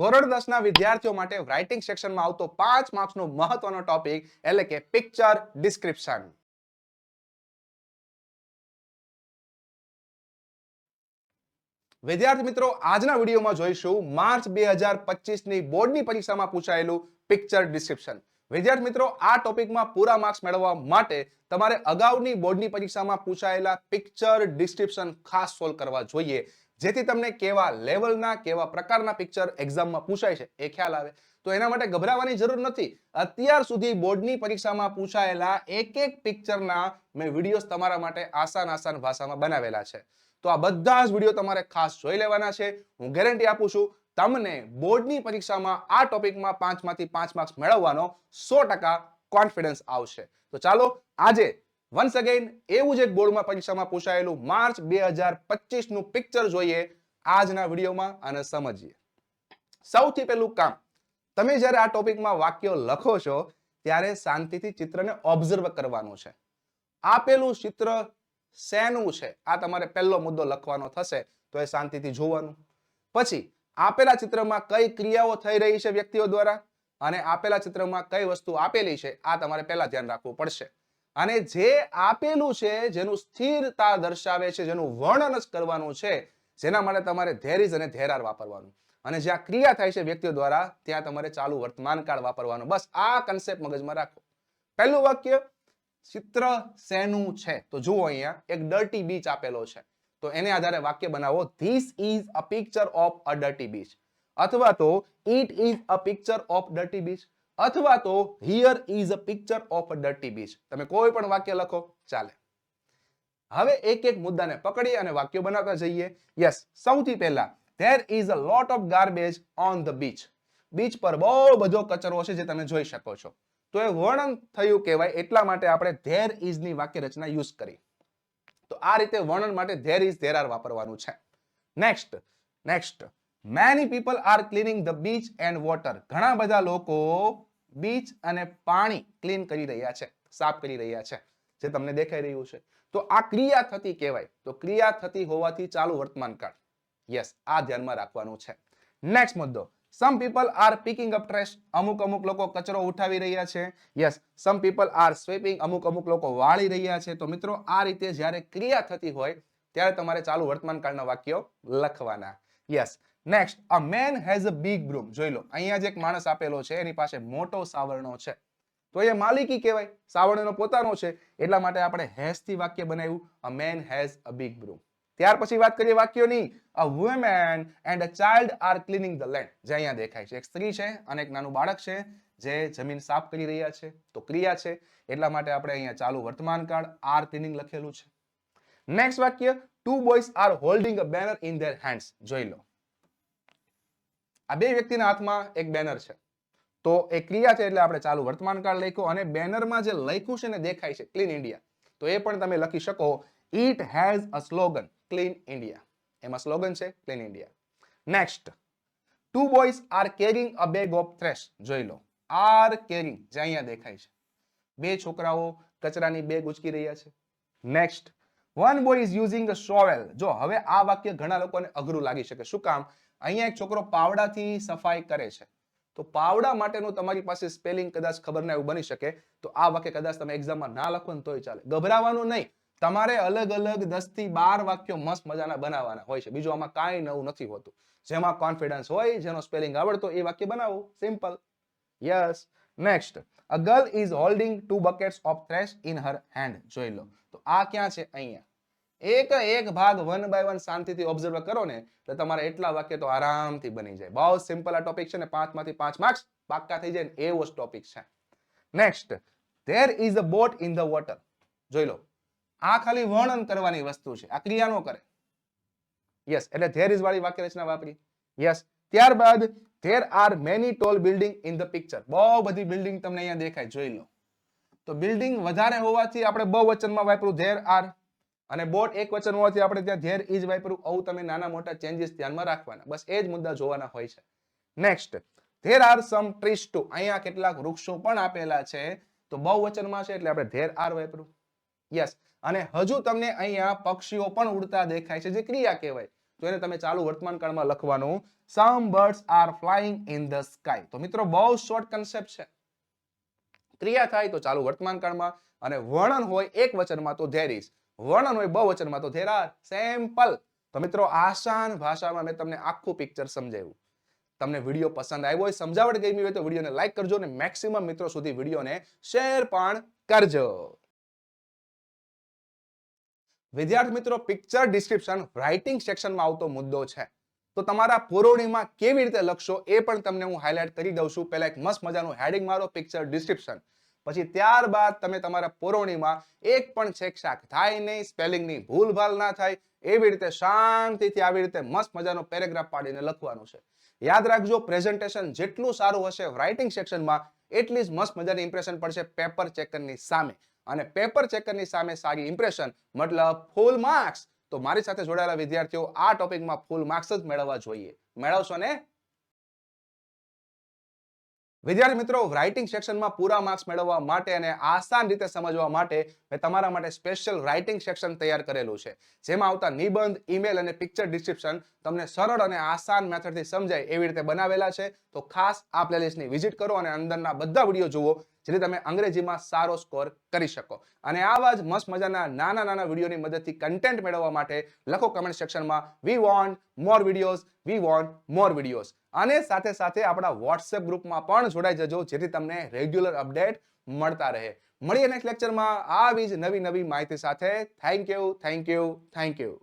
ધોરણ દસ ના વિદ્યાર્થીઓ માટે રાઇટિંગ સેક્શનમાં આવતો પાંચ માર્ક્સનો મહત્વનો ટોપિક એટલે કે પિક્ચર ડિસ્ક્રિપ્શન વિદ્યાર્થી મિત્રો, આજના વિડીયોમાં જોઈશું માર્ચ બે હજારની બોર્ડની પરીક્ષામાં પૂછાયેલું પિક્ચર ડિસ્ક્રિપ્શન વિદ્યાર્થી મિત્રો, આ ટોપિકમાં પૂરા માર્ક્સ મેળવવા માટે તમારે અગાઉની બોર્ડની પરીક્ષામાં પૂછાયેલા પિક્ચર ડિસ્ક્રિપ્શન ખાસ સોલ્વ કરવા જોઈએ. જેથી તમને કેવા લેવલના, કેવા પ્રકારના પિક્ચર એક્ઝામમાં પૂછાય છે એ ખ્યાલ આવે. તો એના માટે ગભરાવાની જરૂર નથી. અત્યાર સુધી બોર્ડની પરીક્ષામાં પૂછાયેલા એક એક પિક્ચરના મેં વિડીયોઝ તમારા માટે આસાન આસાન ભાષામાં બનાવેલા છે. તો આ બધા જ વીડિયો તમારે ખાસ જોઈ લેવાના છે. હું ગેરંટી આપું છું, તમને બોર્ડની પરીક્ષામાં આ ટોપિકમાં પાંચમાંથી પાંચ માર્ક્સ મેળવવાનો સો ટકા કોન્ફિડન્સ આવશે. તો ચાલો આજે વન્સ અગેન એવું જ એક બોર્ડમાં પરીક્ષામાં પૂછાયેલું માર્ચ બે હજાર પચીસનું પિક્ચર જોઈએ આજના વિડીયોમાં અને સમજીએ. સૌથી પહેલું કામ, તમે જ્યારે આ ટોપિકમાં વાક્યો લખો છો, ત્યારે શાંતિથી ચિત્રને ઓબ્ઝર્વ કરવાનું છે. આપેલું ચિત્ર શેનું છે? આ તમારે પહેલો મુદ્દો લખવાનો થશે, તો એ શાંતિથી જોવાનું. પછી, આપેલા ચિત્રમાં કઈ ક્રિયાઓ થઈ રહી છે વ્યક્તિઓ દ્વારા? અને આપેલા ચિત્રમાં કઈ વસ્તુ આપેલી છે? આ તમારે પહેલા ધ્યાન રાખવું પડશે. અને જે આપેલું છે, જેનું સ્થિરતા દર્શાવે છે, જેનું વર્ણન જ કરવાનું છે, જેના માટે તમારે ધેર અને ધેરાર વાપરવાનું. અને જ્યાં ક્રિયા થાય છે વ્યક્તિઓ દ્વારા, ત્યાં તમારે ચાલુ વર્તમાન કાળ વાપરવાનું. બસ આ કન્સેપ્ટ મગજમાં રાખો. પહેલું વાક્ય, ચિત્ર શેનું છે? તો જુઓ અહીંયા, એક ડર્ટી બીચ આપેલો છે. તો એને આધારે વાક્ય બનાવો this is a picture of a dirty beach અથવા તો it is a picture of dirty beach અથવા તો here is a picture of a dirty beach તમે કોઈ પણ વાક્ય લખો, ચાલે. હવે એક એક મુદ્દાને પકડી અને વાક્યો બનાવતા જઈએ. યસ સૌથી પહેલા there is a lot of garbage on the beach beach પર બહુ બધો કચરો છે જે તમે જોઈ શકો છો. તો એ વર્ણન થયું કહેવાય, એટલા માટે આપણે ધેર ઇઝની વાક્ય રચના યુઝ કરી. તો આ રીતે વર્ણન માટે ધેર ઇઝ ધેર આર વાપરવાનું છે. Next next many people are cleaning the beach and water ઘણા બધા લોકો બીચ અને પાણી ક્લીન કરી રહ્યા છે, સાફ કરી રહ્યા છે, જે તમને દેખાઈ રહ્યું છે. તો આ ક્રિયા થતી કહેવાય. તો ક્રિયા થતી હોવાથી ચાલુ વર્તમાન કાળ યસ આ ધ્યાનમાં રાખવાનું છે. નેક્સ્ટ મુદ્દો. Some people are picking up trash અમુક અમુક લોકો કચરો ઉઠાવી રહ્યા છે. Yes some people are sweeping અમુક અમુક લોકો વાળી રહ્યા છે. તો મિત્રો, આ રીતે જ્યારે ક્રિયા થતી હોય, ત્યારે તમારે ચાલુ વર્તમાન કાળના વાક્યો લખવાના. Yes next a man has a big broom જોઈ લો, અહીંયા જે એક માણસ આપેલો છે, એની પાસે મોટો સાવરણો છે. તો એ માલિકી કહેવાય સાવરણનો પોતાનો છે, એટલા માટે આપણે હેઝથી વાક્ય બનાવ્યું a man has a big broom ત્યાર પછી વાત કરીએ વાક્યોની a woman and a child are cleaning the land જે અહીંયા દેખાય છે, એક સ્ત્રી છે અને એક નાનું બાળક છે, જે જમીન સાફ કરી રહ્યા છે, તો ક્રિયા છે, એટલા માટે આપણે અહીંયા ચાલુ વર્તમાન કાળ આર ક્લીનિંગ લખેલું છે. નેક્સ્ટ વાક્ય two boys are holding a banner in their hands જોઈ લો. આ બે વ્યક્તિના હાથમાં એક બેનર છે. તો એ ક્રિયા છે એટલે આપણે ચાલુ વર્તમાન કાળ લખ્યો અને બેનરમાં જે લખ્યું છે ને દેખાય છે ક્લીન ઇન્ડિયા તો એ પણ તમે લખી શકો it has a slogan clean India એમાં સ્લોગન છે clean India next two boys are carrying a bag of trash જોઈ લો. આર કેરિંગ જે અહીંયા દેખાય છે. બે છોકરાઓ કચરાની બેગ ઉચકી રહ્યા છે. Next one boy is using a shovel જો, હવે આ વાક્ય ઘણા લોકોને અઘરું લાગી શકે. શું કામ? અહીંયા એક છોકરો પાવડાથી સફાઈ કરે છે. તો પાવડા માટેનું તમારી પાસે સ્પેલિંગ કદાચ ખબર ના એવું બની શકે. તો આ વાક્ય કદાચ તમે એક્ઝામમાં ના લખો ને તોય ચાલે. ગભરાવાનું નહીં. તમારે અલગ અલગ દસથી બાર વાક્યો મસ્ત મજાના બનાવવાના હોય છે. બીજું આમાં કાંઈ નવું નથી હોતું. જેમાં કોન્ફિડન્સ હોય, જેનો સ્પેલિંગ આવડતો એ વાક્ય બનાવો. Simple yes next a girl is holding two buckets of trash in her hand જોઈ લો. તો આ ક્યાં છે? અહીંયા. એક એક ભાગ વન બાય વન શાંતિથી ઓબ્ઝર્વ કરો ને એટલે તમારે એટલા વાક્ય તો આરામથી બની જાય. બહુ સિમ્પલ આ ટોપિક છે ને, પાંચમાંથી પાંચ માર્ક્સ પાક્કા થઈ જાય ને, એવો જ ટોપિક છે. Next there is a boat in the water જોઈ લો. આ ખાલી વર્ણન કરવાની વસ્તુ છે. આ ક્રિયા નો કરે. યસ એટલે ધેર ઇઝ વાળી વાક્ય રચના વાપરી. યસ ત્યારબાદ there are many tall building in the picture બહુ બધી બિલ્ડિંગ તમને અહીંયા દેખાય, જોઈ લો. તો બિલ્ડિંગ વધારે હોવાથી આપણે બહુ વચનમાં વાપર્યું ધેર આર અને બોટ એક વચન હોવાથી આપણે ત્યાં ધેર ઇઝ વાપર્યું આવું તમે નાના મોટા ચેન્જીસ ધ્યાનમાં રાખવાના. બસ એ જ મુદ્દા જોવાના હોય છે. Next there are some trees too અહીંયા કેટલાક વૃક્ષો પણ આપેલા છે. તો બહુ વચનમાં છે એટલે આપણે ધેર આર વાપર્યું યસ અને હજુ તમને અહીંયા પક્ષીઓ પણ ઉડતા દેખાય છે, જે ક્રિયા કહેવાય. તો એને તમે ચાલુ વર્તમાન કાળમાં લખવાનું some birds are flying in the sky તો મિત્રો બહુ શોર્ટ કન્સેપ્ટ છે. ક્રિયા થાય તો ચાલુ વર્તમાન કાળમાં અને વર્ણન હોય એક વચનમાં તો ધેર ઇઝ વર્ણન હોય બહુ વચનમાં તો ધેર આર સેમ્પલ તો મિત્રો આસાન ભાષામાં મેં તમને આખું પિક્ચર સમજાવ્યું. તમને વીડિયો પસંદ આવ્યો હોય, સમજાવટ ગમી હોય તો વિડીયોને લાઈક કરજો અને મેક્સિમમ મિત્રો સુધી વિડીયોને શેર પણ કરજો. વિદ્યાર્થી મિત્રો પિક્ચર ડિસ્ક્રિપ્શન રાઇટિંગ સેક્શનમાં આવતો મુદ્દો છે. તો તમારા પુરવણીમાં કેવી રીતે લખશો એ પણ તમને હું હાઇલાઇટ કરી દઉં છું. પહેલા એક મસ્ત મજાનું હેડિંગ મારો પિક્ચર ડિસ્ક્રિપ્શન પછી ત્યારબાદ તમે તમારા પુરવણીમાં એક પણ છેકછાક થાય નહીં સ્પેલિંગની ભૂલભાલ ના થાય, એવી રીતે શાંતિથી આવી રીતે મસ્ત મજાનો પેરેગ્રાફ પાડીને લખવાનું છે. યાદ રાખજો પ્રેઝન્ટેશન જેટલું સારું હશે રાઇટિંગ સેક્શનમાં એટલી જ મસ્ત મજાની ઇમ્પ્રેશન પડશે પેપર ચેકરની સામે. અને પેપર ચેકરની સામે સારી ઇમ્પ્રેશન મતલબ ફૂલ માર્ક્સ તો મારી સાથે જોડાયેલા વિદ્યાર્થીઓ, આ ટોપિકમાં ફૂલ માર્ક્સ જ મેળવવા જોઈએ. મેળવશો ને? વિદ્યાર્થી મિત્રો રાઇટિંગ સેક્શનમાં પૂરા માર્ક્સ મેળવવા માટે અને આસાન રીતે સમજવા માટે મેં તમારા માટે સ્પેશિયલ રાઇટિંગ સેક્શન તૈયાર કરેલું છે. જેમાં આવતા નિબંધ ઈમેલ અને પિક્ચર ડિસ્ક્રિપ્શન તમને સરળ અને આસાન મેથડથી સમજાય એવી રીતે બનાવેલા છે. તો ખાસ આ પ્લેલિસ્ટની વિઝિટ કરો અને અંદરના બધા વીડિયો જુઓ, જેથી તમે અંગ્રેજીમાં સારો સ્કોર કરી શકો. અને આવા જ મસ્ત મજાના નાના નાના વિડીયોની મદદથી કન્ટેન્ટ મેળવવા માટે લખો કમેન્ટ સેક્શનમાં we want more videos we want more videos અને સાથે સાથે આપણા વોટ્સએપ ગ્રુપમાં પણ જોડાઈ જજો, જેથી તમને રેગ્યુલર અપડેટ મળતા રહે. મળીએ નેક્સ્ટ લેક્ચરમાં આવી જ નવી નવી માહિતી સાથે. Thank you thank you thank you